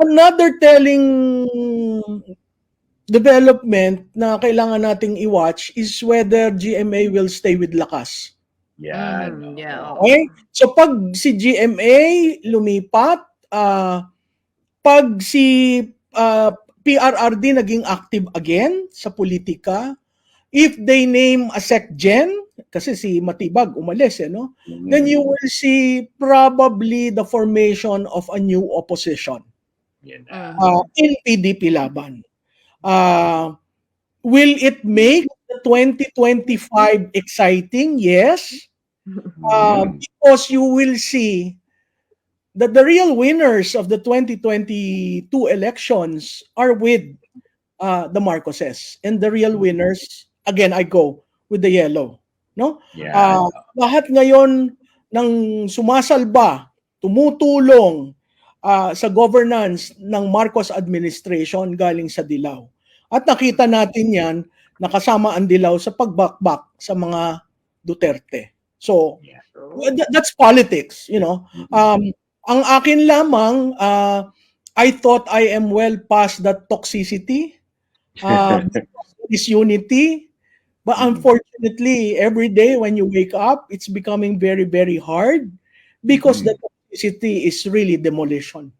Another telling development na kailangan nating i-watch is whether GMA will stay with lakas. Yan. Mm, yeah. Okay? So pag si GMA lumipat, ah, pag si ah, PRRD naging active again sa politika, if they name a SecGen, kasi si Matibag umalis, eh, no? Mm. then you will see probably the formation of a new opposition Yan. Mm. uh, in PDP Laban. Uh, will it make the 2025 exciting? Yes. Uh, because you will see that the real winners of the 2022 elections are with uh, the Marcoses. And the real winners, again, I go with the yellow. No? Yan. Ah, lahat ngayon ng sumasalba, tumutulong ah, sa governance ng Marcos administration galing sa Dilaw. At nakita natin yan, nakasama ang Dilaw sa pagbakbak sa mga Duterte. So, that's politics, you know. Um, ang akin lamang, ah, I thought I am well past that toxicity, uh, disunity. But unfortunately, every day when you wake up, it's becoming very, very hard because the toxicity is really demolition.